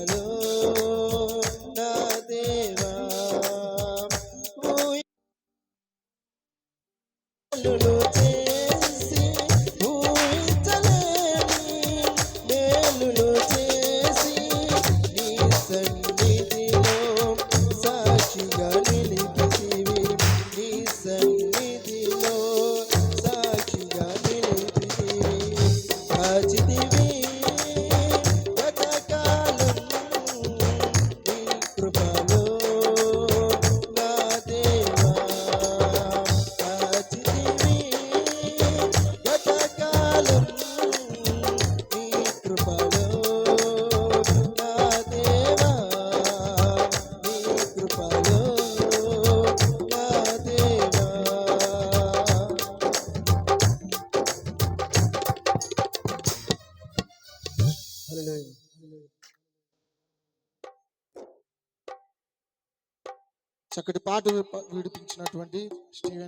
కృపలో నా దేవా. చక్కటి పాట విడిపించినటువంటి స్టీవెన్